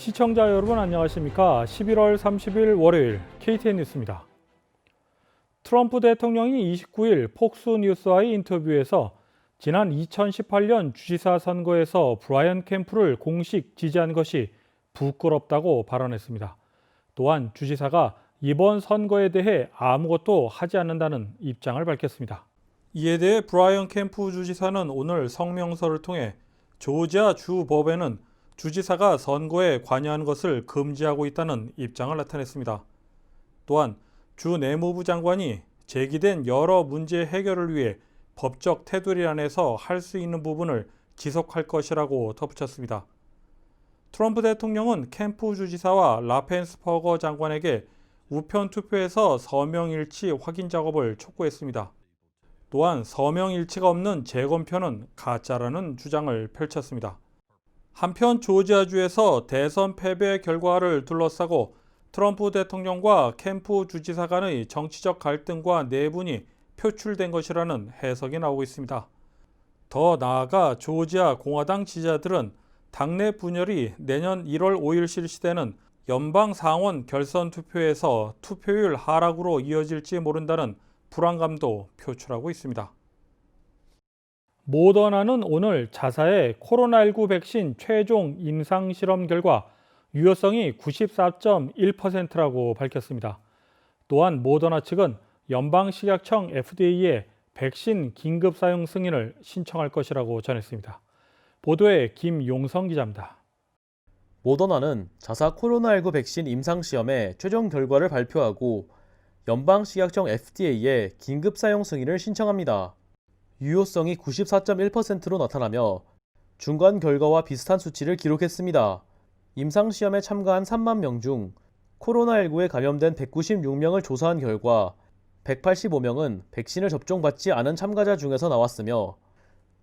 시청자 여러분 안녕하십니까? 11월 30일 월요일 KTN 뉴스입니다. 트럼프 대통령이 29일 폭스 뉴스와의 인터뷰에서 지난 2018년 주지사 선거에서 브라이언 캠프를 공식 지지한 것이 부끄럽다고 발언했습니다. 또한 주지사가 이번 선거에 대해 아무것도 하지 않는다는 입장을 밝혔습니다. 이에 대해 브라이언 캠프 주지사는 오늘 성명서를 통해 조지아 주 법에는 주지사가 선거에 관여하는 것을 금지하고 있다는 입장을 나타냈습니다. 또한 주 내무부 장관이 제기된 여러 문제 해결을 위해 법적 테두리 안에서 할 수 있는 부분을 지속할 것이라고 덧붙였습니다. 트럼프 대통령은 캠프 주지사와 라펜스퍼거 장관에게 우편 투표에서 서명 일치 확인 작업을 촉구했습니다. 또한 서명 일치가 없는 재검표는 가짜라는 주장을 펼쳤습니다. 한편 조지아주에서 대선 패배 결과를 둘러싸고 트럼프 대통령과 캠프 주지사 간의 정치적 갈등과 내분이 표출된 것이라는 해석이 나오고 있습니다. 더 나아가 조지아 공화당 지지자들은 당내 분열이 내년 1월 5일 실시되는 연방 상원 결선 투표에서 투표율 하락으로 이어질지 모른다는 불안감도 표출하고 있습니다. 모더나는 오늘 자사의 코로나19 백신 최종 임상 실험 결과 유효성이 94.1%라고 밝혔습니다. 또한 모더나 측은 연방식약청 FDA에 백신 긴급 사용 승인을 신청할 것이라고 전했습니다. 보도에 김용성 기자입니다. 모더나는 자사 코로나19 백신 임상 시험의 최종 결과를 발표하고 연방식약청 FDA에 긴급 사용 승인을 신청합니다. 유효성이 94.1%로 나타나며 중간 결과와 비슷한 수치를 기록했습니다. 임상시험에 참가한 3만 명 중 코로나19에 감염된 196명을 조사한 결과 185명은 백신을 접종받지 않은 참가자 중에서 나왔으며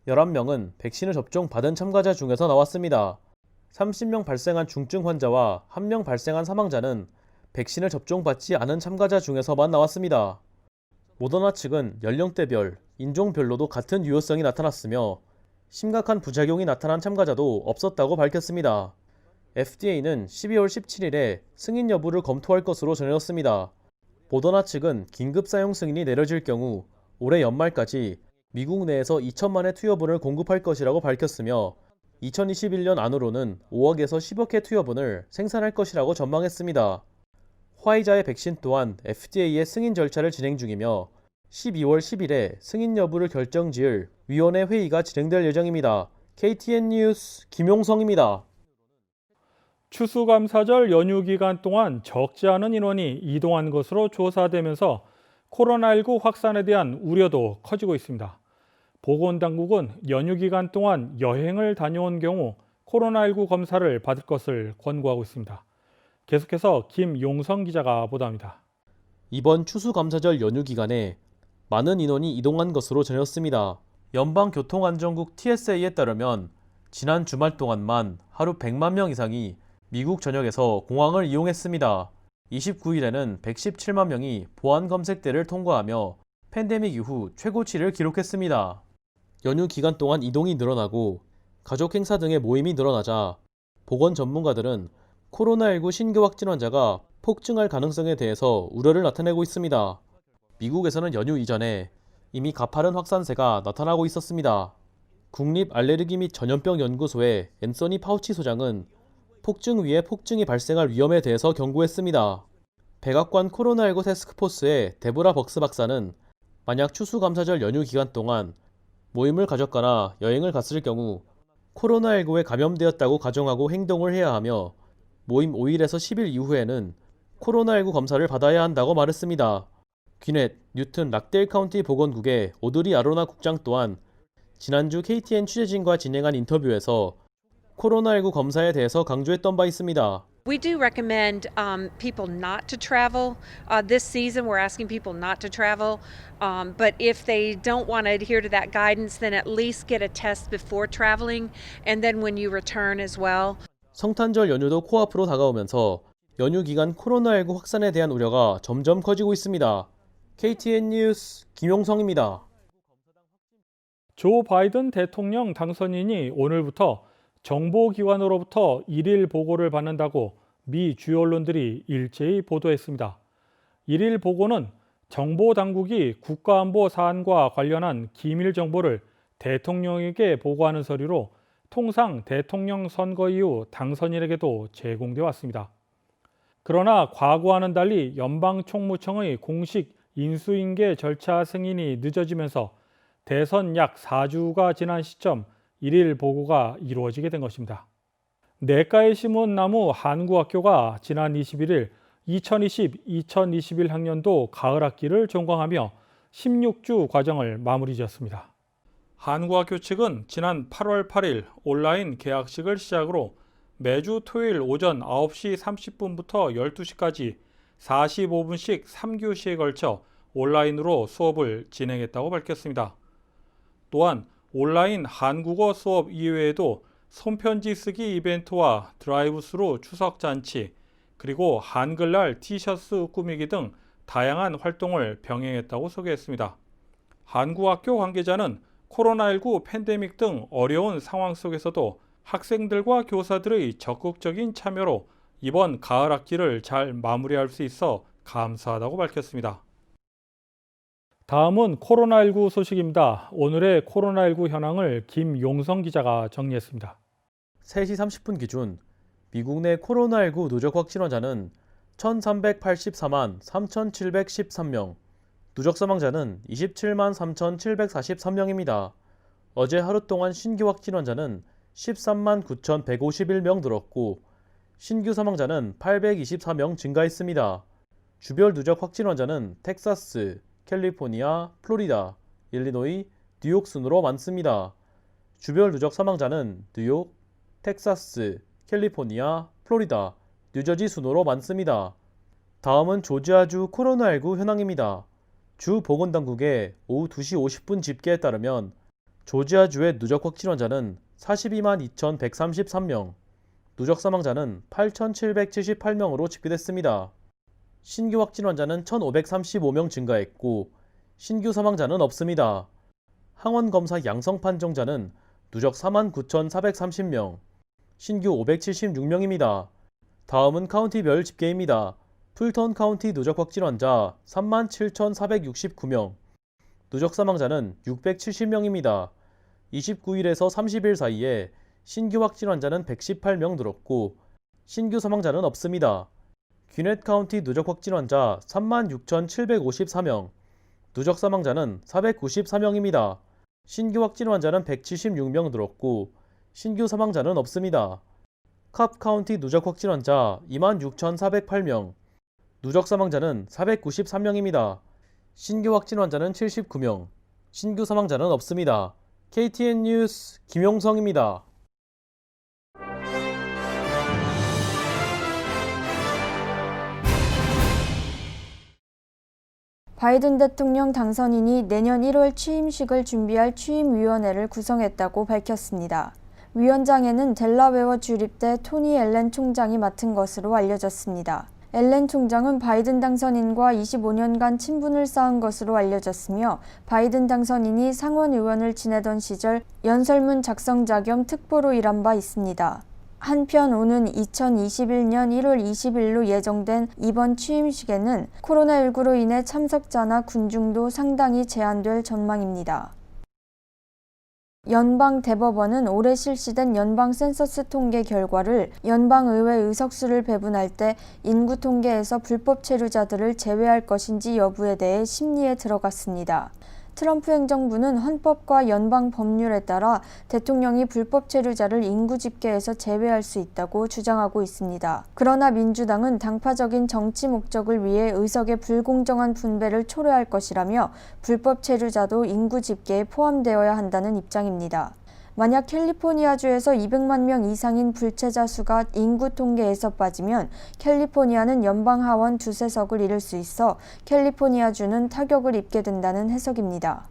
11명은 백신을 접종받은 참가자 중에서 나왔습니다. 30명 발생한 중증 환자와 1명 발생한 사망자는 백신을 접종받지 않은 참가자 중에서만 나왔습니다. 모더나 측은 연령대별, 인종별로도 같은 유효성이 나타났으며 심각한 부작용이 나타난 참가자도 없었다고 밝혔습니다. FDA는 12월 17일에 승인 여부를 검토할 것으로 전해졌습니다. 모더나 측은 긴급 사용 승인이 내려질 경우 올해 연말까지 미국 내에서 2천만의 투여분을 공급할 것이라고 밝혔으며 2021년 안으로는 5억에서 10억 회 투여분을 생산할 것이라고 전망했습니다. 화이자의 백신 또한 FDA의 승인 절차를 진행 중이며 12월 10일에 승인 여부를 결정 지을 위원회 회의가 진행될 예정입니다. KTN 뉴스 김용성입니다. 추수감사절 연휴 기간 동안 적지 않은 인원이 이동한 것으로 조사되면서 코로나19 확산에 대한 우려도 커지고 있습니다. 보건당국은 연휴 기간 동안 여행을 다녀온 경우 코로나19 검사를 받을 것을 권고하고 있습니다. 계속해서 김용성 기자가 보도합니다. 이번 추수감사절 연휴 기간에 많은 인원이 이동한 것으로 전해졌습니다. 연방교통안전국 TSA에 따르면 지난 주말 동안만 하루 100만 명 이상이 미국 전역에서 공항을 이용했습니다. 29일에는 117만 명이 보안 검색대를 통과하며 팬데믹 이후 최고치를 기록했습니다. 연휴 기간 동안 이동이 늘어나고 가족 행사 등의 모임이 늘어나자 보건 전문가들은 코로나19 신규 확진 환자가 폭증할 가능성에 대해서 우려를 나타내고 있습니다. 미국에서는 연휴 이전에 이미 가파른 확산세가 나타나고 있었습니다. 국립 알레르기 및 전염병 연구소의 앤서니 파우치 소장은 폭증 위에 폭증이 발생할 위험에 대해서 경고했습니다. 백악관 코로나19 테스크포스의 데보라 벅스 박사는 만약 추수감사절 연휴 기간 동안 모임을 가졌거나 여행을 갔을 경우 코로나19에 감염되었다고 가정하고 행동을 해야 하며 모임 5일에서 10일 이후에는 코로나19 검사를 받아야 한다고 말했습니다. 귀넷 뉴튼 락델 카운티 보건국의 오드리 아로나 국장 또한 지난주 KTN 취재진과 진행한 인터뷰에서 코로나19 검사에 대해서 강조했던 바 있습니다. We do recommend um, people not to travel. Uh, this season, we're asking people not to travel. Um, but if they don't want to adhere to that guidance, then at least get a test before traveling and then when you return as well. 성탄절 연휴도 코앞으로 다가오면서 연휴 기간 코로나19 확산에 대한 우려가 점점 커지고 있습니다. KTN 뉴스 김용성입니다. 조 바이든 대통령 당선인이 오늘부터 정보기관으로부터 일일 보고를 받는다고 미 주요 언론들이 일제히 보도했습니다. 일일 보고는 정보 당국이 국가안보 사안과 관련한 기밀 정보를 대통령에게 보고하는 서류로 통상 대통령 선거 이후 당선인에게도 제공돼 왔습니다. 그러나 과거와는 달리 연방 총무청의 공식 인수인계 절차 승인이 늦어지면서 대선 약 4주가 지난 시점 일일 보고가 이루어지게 된 것입니다. 내과에 심은 나무 한국학교가 지난 21일 2020-2021 학년도 가을 학기를 종강하며 16주 과정을 마무리 지었습니다. 한국학교 측은 지난 8월 8일 온라인 개학식을 시작으로 매주 토요일 오전 9시 30분부터 12시까지 45분씩 3교시에 걸쳐 온라인으로 수업을 진행했다고 밝혔습니다. 또한 온라인 한국어 수업 이외에도 손편지 쓰기 이벤트와 드라이브스루 추석 잔치, 그리고 한글날 티셔츠 꾸미기 등 다양한 활동을 병행했다고 소개했습니다. 한국학교 관계자는 코로나19 팬데믹 등 어려운 상황 속에서도 학생들과 교사들의 적극적인 참여로 이번 가을 학기를 잘 마무리할 수 있어 감사하다고 밝혔습니다. 다음은 코로나19 소식입니다. 오늘의 코로나19 현황을 김용성 기자가 정리했습니다. 3시 30분 기준 미국 내 코로나19 누적 확진 환자는 1,384만 3,713명, 누적 사망자는 27만 3,743명입니다. 어제 하루 동안 신규 확진 환자는 13만 9,151명 늘었고 신규 사망자는 824명 증가했습니다. 주별 누적 확진 환자는 텍사스, 캘리포니아, 플로리다, 일리노이, 뉴욕 순으로 많습니다. 주별 누적 사망자는 뉴욕, 텍사스, 캘리포니아, 플로리다, 뉴저지 순으로 많습니다. 다음은 조지아주 코로나19 현황입니다. 주 보건당국의 오후 2시 50분 집계에 따르면 조지아주의 누적 확진 환자는 42만 2,133명, 누적 사망자는 8,778명으로 집계됐습니다. 신규 확진 환자는 1,535명 증가했고 신규 사망자는 없습니다. 항원 검사 양성 판정자는 누적 49,430명, 신규 576명입니다. 다음은 카운티별 집계입니다. 풀턴 카운티 누적 확진 환자 37,469명, 누적 사망자는 670명입니다. 29일에서 30일 사이에 신규 확진 환자는 118명 늘었고 신규 사망자는 없습니다. 귀넷 카운티 누적 확진 환자 36,754명, 누적 사망자는 494명입니다. 신규 확진 환자는 176명 늘었고 신규 사망자는 없습니다. 캅 카운티 누적 확진 환자 26,408명, 누적 사망자는 493명입니다. 신규 확진 환자는 79명, 신규 사망자는 없습니다. KTN 뉴스 김용성입니다. 바이든 대통령 당선인이 내년 1월 취임식을 준비할 취임위원회를 구성했다고 밝혔습니다. 위원장에는 델라웨어 주립대 토니 앨렌 총장이 맡은 것으로 알려졌습니다. 앨렌 총장은 바이든 당선인과 25년간 친분을 쌓은 것으로 알려졌으며 바이든 당선인이 상원 의원을 지내던 시절 연설문 작성자 겸 특보로 일한 바 있습니다. 한편 오는 2021년 1월 20일로 예정된 이번 취임식에는 코로나19로 인해 참석자나 군중도 상당히 제한될 전망입니다. 연방 대법원은 올해 실시된 연방 센서스 통계 결과를 연방 의회 의석수를 배분할 때 인구 통계에서 불법 체류자들을 제외할 것인지 여부에 대해 심리에 들어갔습니다. 트럼프 행정부는 헌법과 연방 법률에 따라 대통령이 불법 체류자를 인구 집계에서 제외할 수 있다고 주장하고 있습니다. 그러나 민주당은 당파적인 정치 목적을 위해 의석의 불공정한 분배를 초래할 것이라며 불법 체류자도 인구 집계에 포함되어야 한다는 입장입니다. 만약 캘리포니아주에서 200만 명 이상인 불체자 수가 인구 통계에서 빠지면 캘리포니아는 연방 하원 두세 석을 잃을 수 있어 캘리포니아주는 타격을 입게 된다는 해석입니다.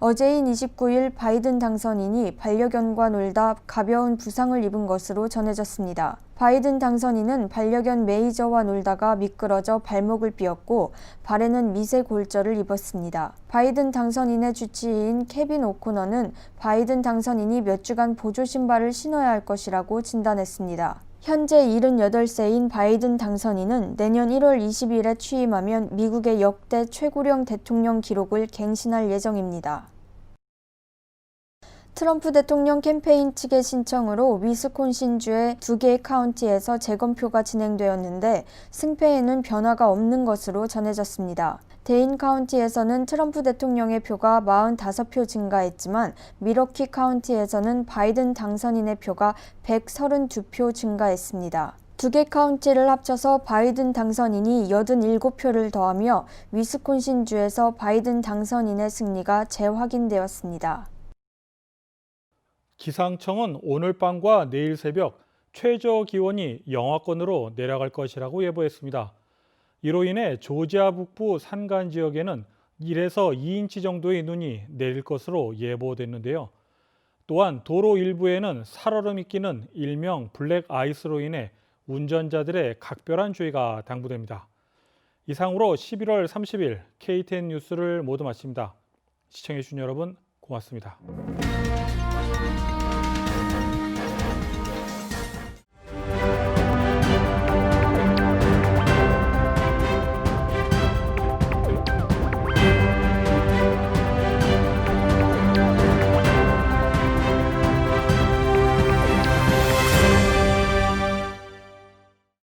어제인 29일 바이든 당선인이 반려견과 놀다 가벼운 부상을 입은 것으로 전해졌습니다. 바이든 당선인은 반려견 메이저와 놀다가 미끄러져 발목을 삐었고 발에는 미세 골절을 입었습니다. 바이든 당선인의 주치의인 케빈 오코너는 바이든 당선인이 몇 주간 보조 신발을 신어야 할 것이라고 진단했습니다. 현재 78세인 바이든 당선인은 내년 1월 20일에 취임하면 미국의 역대 최고령 대통령 기록을 갱신할 예정입니다. 트럼프 대통령 캠페인 측의 신청으로 위스콘신주의 두 개의 카운티에서 재검표가 진행되었는데 승패에는 변화가 없는 것으로 전해졌습니다. 데인 카운티에서는 트럼프 대통령의 표가 45표 증가했지만 미러키 카운티에서는 바이든 당선인의 표가 132표 증가했습니다. 두개 카운티를 합쳐서 바이든 당선인이 87표를 더하며 위스콘신주에서 바이든 당선인의 승리가 재확인되었습니다. 기상청은 오늘 밤과 내일 새벽 최저 기온이 영하권으로 내려갈 것이라고 예보했습니다. 이로 인해 조지아 북부 산간 지역에는 1에서 2인치 정도의 눈이 내릴 것으로 예보됐는데요. 또한 도로 일부에는 살얼음이 끼는 일명 블랙 아이스로 인해 운전자들의 각별한 주의가 당부됩니다. 이상으로 11월 30일 KTN 뉴스를 모두 마칩니다. 시청해주신 여러분 고맙습니다.